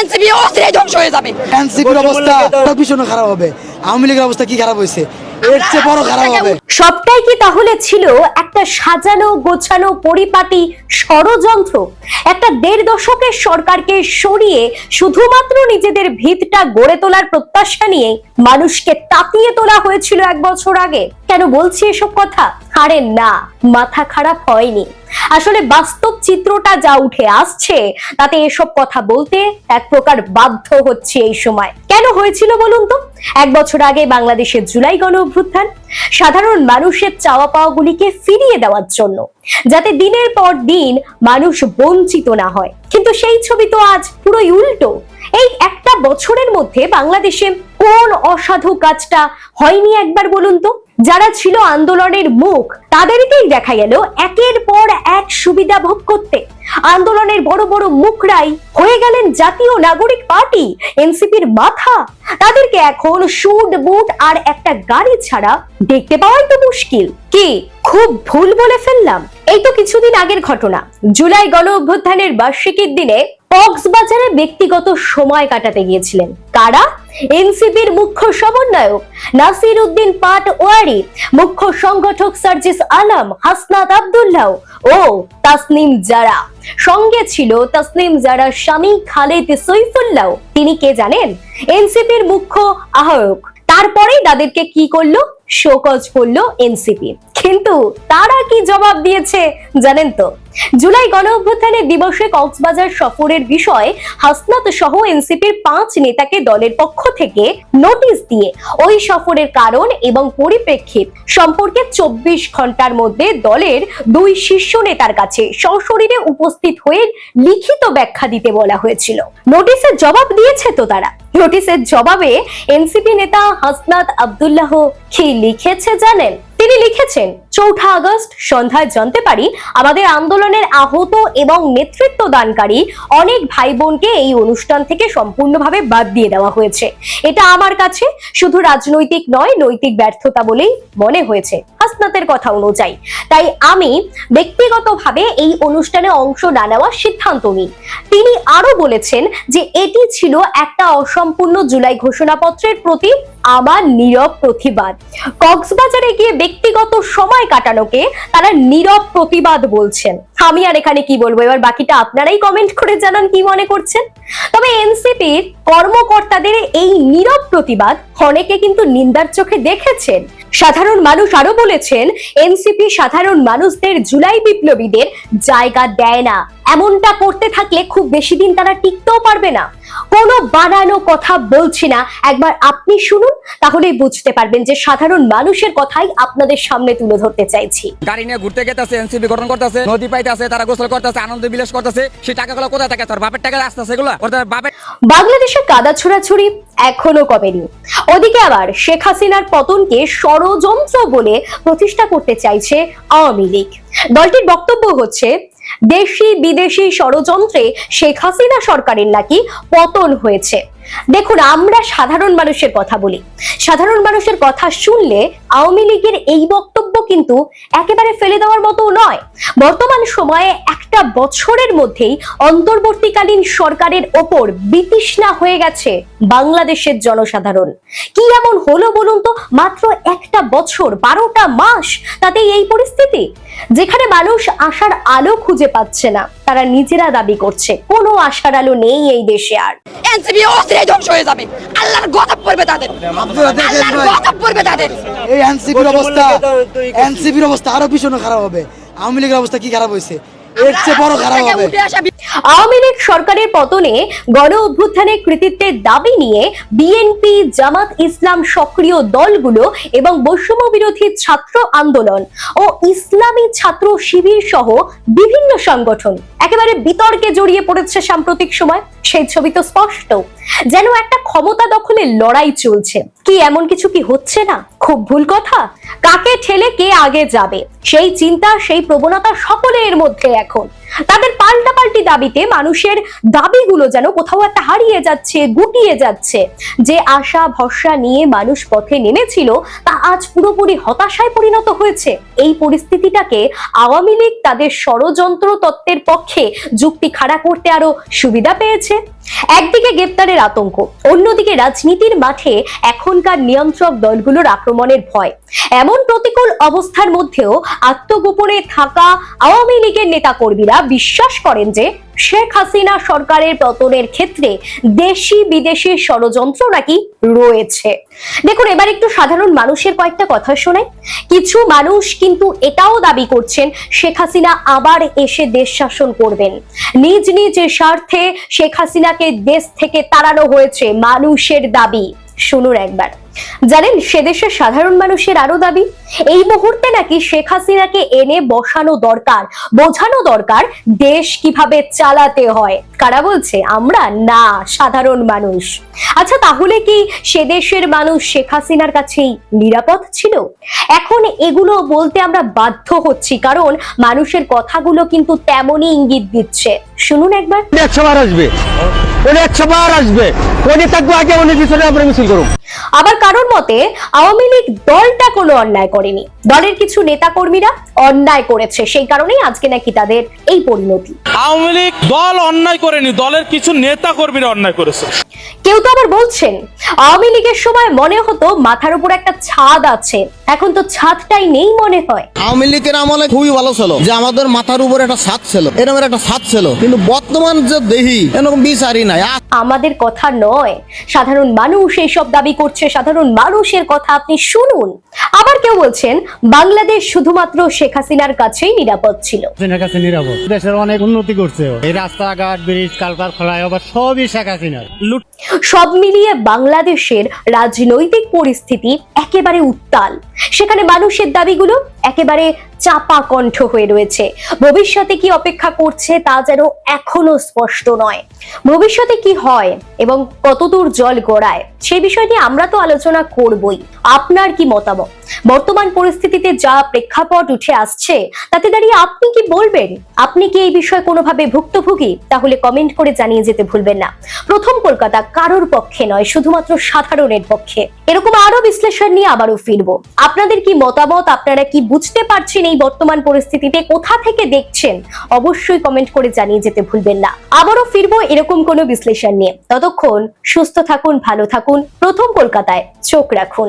NCP অস্থিরাই ধ্বংস হয়ে যাবে। এনসিপির অবস্থা ভীষণ খারাপ হবে। আওয়ামী লীগের অবস্থা কি খারাপ হয়েছে? এর চেয়ে বড় খারাপ হবে। সবটাই কি তাহলে ছিল একটা সাজানো গোছানো পরিপাটি ষড়যন্ত্র? একটা দেড় দশকের সরকারকে সরিয়ে শুধুমাত্র নিজেদের ভিতটা গড়ে তোলার প্রত্যাশা নিয়ে মানুষকে তাতিয়ে তোলা হয়েছিল এক বছর আগে। কেন বলছি এসব কথা? আরে না, মাথা খারাপ হয়নি। আসলে বাস্তব চিত্রটা যা উঠে আসছে, তাতে এসব কথা বলতে এক প্রকার বাধ্য হচ্ছে এই সময়। কেন হয়েছিল বলুন তো? এক বছর আগে বাংলাদেশের জুলাই গণ অভ্যুত্থান, সাধারণ মানুষের চাওয়া পাওয়াগুলিকে ফিরিয়ে দেওয়ার জন্য, যাতে দিনের পর দিন মানুষ বঞ্চিত না হয়। কিন্তু সেই ছবি তো আজ পুরোই উল্টো। এই একটা বছরের মধ্যে বাংলাদেশে কোন অসাধু কাজটা হয়নি একবার বলুন তো? যারা ছিল আন্দোলনের মুখ, তাদেরকেই দেখা গেল একের পর এক সুবিধা ভোগ করতে। আন্দোলনের বড় বড় মুখরাই হয়ে গেলেন জাতীয় নাগরিক পার্টি, এনসিপির মাথা। তাদেরকে এখন শুট বুট আর একটা গাড়ি ছাড়া দেখতে পাওয়াই তো মুশকিল। কি, খুব ভুল বলে ফেললাম? এই তো কিছুদিন আগের ঘটনা। জুলাই গণ অভ্যুত্থানের বার্ষিকীর দিনে কক্সবাজারে ব্যক্তিগত সময় কাটাতে গিয়েছিলেন। কারা? এনসিপির মুখ্য সমন্বয়ক নাসির উদ্দিন পাট ওয়ারি, মুখ্য সংগঠক সার্জিস আলম, হাসনাত আব্দুল্লাহ ও তাসনিম জারা। সঙ্গে ছিল তাসনিম জারা স্বামী খালেদ সৈফুল্লাহ। তিনি কে জানেন? এনসিপির মুখ্য আহ্বায়ক তারপরেই তাদেরকে কি করল? শোকজ করল এনসিপি। কিন্তু তারা কি জবাব দিয়েছে জানেন তো? জুলাই গণ অভ্যুত্থানের দিবসে কক্সবাজার সফরের বিষয়ে হাসনাত সহ এনসিপির পাঁচ নেতাকে দলের পক্ষ থেকে নোটিশ দিয়ে ওই সফরের কারণ এবং পরিপ্রেক্ষিত সম্পর্কে চব্বিশ ঘণ্টার মধ্যে দলের দুই শীর্ষ নেতার কাছে সশরীরে উপস্থিত হয়ে লিখিত ব্যাখ্যা দিতে বলা হয়েছিল। নোটিশের জবাব দিয়েছে তো তারা। নোটিশের জবাবে এনসিপি নেতা হাসনাত আব্দুল্লাহ কি লিখেছে জানেন? তিনি লিখেছেন, চৌঠা আগস্ট, সন্ধ্যায় জানতে পারি, আমাদের আন্দোলনের আহত এবং নেতৃত্ব দানকারী অনেক ভাই বোনকে এই অনুষ্ঠান থেকে সম্পূর্ণভাবে বাদ দিয়ে দেওয়া হয়েছে। এটা আমার কাছে শুধু রাজনৈতিক নয়, নৈতিক ব্যর্থতা বলেই মনে হয়েছে। হাসনাতের কথা অনুযায়ী। তাই আমি ব্যক্তিগতভাবে এই অনুষ্ঠানে অংশ না নেওয়ার সিদ্ধান্ত নিই। তিনি আরও বলেছেন যে এটি ছিল একটা অসম্পূর্ণ জুলাই ঘোষণাপত্রের প্রতি আমার নীরব প্রতিবাদ। কক্সবাজারে গিয়ে ব্যক্তিগত সময় কাটানোকে তারা নীরব প্রতিবাদ বলছেন। আমি আর এখানে কি বলব? এবার বাকিটা আপনারাই কমেন্ট করে জানান কি মনে করছেন? তবে এনসিপির কর্মকর্তাদের এই নীরব প্রতিবাদ অনেকে কিন্তু নিন্দার চোখে দেখেছেন। সাধারণ মানুষ আরও বলেছেন এনসিপি সাধারণ মানুষদের জুলাই বিপ্লবীদের জায়গা দেয় না। এমনটা করতে থাকলে খুব বেশি দিন তারা টিকতেও পারবে না। কোনো বানানো কথা বলছি না। একবার আপনি শুনুন তাহলেই বুঝতে পারবেন যে সাধারণ মানুষের কথাই আপনাদের সামনে তুলে ধরতে চাইছি। গাড়ি নিয়ে ঘুরতে গেতেছে এনসিপি গঠন করতেছে নদী পাইতেছে তারা গোসল করতেছে আনন্দ বিলাস করতেছে সেই টাকাগুলো কোথায় থাকে তোর বাপের টাকা আসতেছে এগুলো? ওর তোর বাপের বাংলাদেশে কাদা ছোড়াছুড়ি এখনও কমেনি। ওদিকে আবার শেখ হাসিনার পতনকে ষড়যন্ত্র বলে প্রতিষ্ঠা করতে চাইছে আওয়ামী লীগ। দলটির বক্তব্য হচ্ছে দেশি বিদেশি ষড়যন্ত্রে শেখ হাসিনা সরকারের নাকি পতন হয়েছে। দেখুন, আমরা সাধারণ মানুষের কথা বলি। সাধারণ মানুষের কথা শুনলে আওয়ামী লীগের এই বক্তব্য কিন্তু একেবারে ফেলে দেওয়ার মতো নয়। বর্তমান সময়ে একটা বছরের মধ্যেই অন্তর্বর্তীকালীন সরকারের ওপর বিতৃষ্ণা হয়ে গেছে বাংলাদেশের জনসাধারণ। কি এমন হলো বলুন তো? মাত্র একটা বছর, বারোটা মাস তাতেই এই পরিস্থিতি? যেখানে মানুষ আশার আলো খুঁজে পাচ্ছে না। তারা নিজেরা দাবি করছে। কোনো আশার আলো নেই এই দেশে আর। এনসিপি অস্থিরাই ধ্বংস হয়ে যাবে। আল্লাহর গজব পড়বে তাদের। আল্লাহর গজব পড়বে তাদের। এই এনসিপির অবস্থা এনসিপির অবস্থা আরও ভীষণ খারাপ হবে। আওয়ামী লীগের অবস্থা কি খারাপ হয়েছে? এর চেয়ে বড় খারাপ হবে। আওয়ামী লীগ সরকারের পতনে গণ অভ্যুত্থানের কৃতিত্বের দাবি নিয়ে বিএনপি জামাত ইসলাম সক্রিয় দলগুলো এবং বৈষম্য বিরোধী ছাত্র আন্দোলন ও ইসলামী ছাত্র শিবির সহ বিভিন্ন সংগঠন একেবারে বিতর্কে জড়িয়ে পড়েছে সাম্প্রতিক সময়। সেই ছবি তো স্পষ্ট। যেন একটা ক্ষমতা দখলের লড়াই চলছে। কি এমন কিছু কি হচ্ছে না? খুব ভুল কথা। কাকে ঠেলে কে আগে যাবে? সেই চিন্তা সেই প্রবণতা সকলের মধ্যে এখন। তাদের পাল্টাপাল্টি দাবিতে মানুষের দাবিগুলো যেন কোথাও একটা হারিয়ে যাচ্ছে, গুটিয়ে যাচ্ছে। যে আশা, ভরসা নিয়ে মানুষ পথে নেমেছিল, তা আজ পুরোপুরি হতাশায় পরিণত হয়েছে। এই পরিস্থিতিটাকে আওয়ামী লীগ তাদের ষড়যন্ত্র তত্ত্বের পক্ষে যুক্তি খাড়া করতে আরও সুবিধা পেয়েছে। একদিকে গ্রেপ্তারের আতঙ্ক, অন্যদিকে রাজনীতির মাঠে এখনকার নিয়ন্ত্রক দলগুলোর আক্রমণের ভয়। এমন প্রতিকূল অবস্থার মধ্যেও আত্মগোপনে থাকা আওয়ামী লীগের নেতাকর্মীরা বিশ্বাস করেন যে শেখ হাসিনা সরকারের পতনের ক্ষেত্রে দেশি বিদেশি ষড়যন্ত্র নাকি রয়েছে। দেখুন, এবার একটু সাধারণ মানুষের কয়েকটা কথা শোনাই কিছু মানুষ কিন্তু এটাও দাবি করছেন, শেখ হাসিনা আবার এসে দেশ শাসন করবেন। নিজ নিজ স্বার্থে শেখ হাসিনাকে দেশ থেকে তাড়ানো হয়েছে মানুষের দাবি। শুনুন একবার। জানেন, সে দেশের সাধারণ মানুষের আরও দাবি, এই মুহূর্তে নাকি শেখ হাসিনাকে এনে বসানো দরকার। বোঝানো দরকার দেশ কীভাবে চালাতে হয়। কারা বলছে? আমরা না, সাধারণ মানুষ। আচ্ছা তাহলে কি সে দেশের মানুষ শেখ হাসিনার কাছেই নিরাপদ ছিল? এখন এগুলো বলতে আমরা বাধ্য হচ্ছি, কারণ মানুষের কথাগুলো কিন্তু তেমনই ইঙ্গিত দিচ্ছে। শুনুন একবার। আসবে। উনি একশো বার আসবে। উনি থাকব আগে উনি পিছনে আমরা মিছিল করুন আবার কারোর মতে আওয়ামী লীগ দলটা কোনো অন্যায় করেনি। দলের কিছু নেতাকর্মীরা অন্যায় করেছে। সেই কারণেই আজকে নাকি তাদের এই পরিণতি। আওয়ামী লীগ দল অন্যায় করেনি দলের কিছু নেতা কর্মীরা অন্যায় করেছে। কেউ তো আবার বলছেন আওয়ামী লীগের সময় মনে হতো মাথার উপর একটা ছাদ আছে। এখন তো ছাদটাই নেই মনে হয়। আওয়ামী লীগের আমলে খুবই ভালো ছিল যে আমাদের মাথার উপর একটা ছাদ ছিল এরকম একটা ছাদ ছিল কিন্তু বর্তমান যে দেহি এরকম বিচারই নাই। আমাদের কথা নয় সাধারণ মানুষ এইসব দাবি করছে সাধারণ মানুষের কথা আপনি শুনুন। আবার কেউ বলছেন বাংলাদেশ শুধুমাত্র শেখ হাসিনার কাছেই নিরাপদ ছিল। হাসিনার কাছে নিরাপদ। দেশের অনেক উন্নতি করছে এই রাস্তাঘাট ব্রিজ কালকার খোলায় আবার সবই শেখ হাসিনার। সব মিলিয়ে বাংলাদেশের রাজনৈতিক পরিস্থিতি একেবারে উত্তাল। সেখানে মানুষের দাবিগুলো একেবারে চাপা কণ্ঠ হয়ে রয়েছে। ভবিষ্যতে কি অপেক্ষা করছে তা যেন এখনও স্পষ্ট নয়। ভবিষ্যতে কি হয় এবং কতদূর জল গড়ায় সেই বিষয়টি আমরা তো আলোচনা করবই। আপনার কি মতামত? বর্তমান পরিস্থিতিতে যা প্রেক্ষাপট উঠে আসছে, তাতে দাঁড়িয়ে আপনি কি বলবেন? আপনি কি এই বিষয়ে কোনোভাবে ভুক্তভোগী? তাহলে কমেন্ট করে জানিয়ে যেতে ভুলবেন না। প্রথম কলকাতা কারোর পক্ষে নয়, শুধুমাত্র সাধারণের পক্ষে। এরকম আরও বিশ্লেষণ নিয়ে আবারও ফিরবো। আপনাদের কি মতামত? আপনারা কি বুঝতে পারছেন এই বর্তমান পরিস্থিতিতে কোথা থেকে দেখছেন, অবশ্যই কমেন্ট করে জানিয়ে যেতে ভুলবেন না। আবারও ফিরবো এরকম কোনো বিশ্লেষণ নিয়ে। ততক্ষণ সুস্থ থাকুন, ভালো থাকুন। প্রথম কলকাতায় চোখ রাখুন।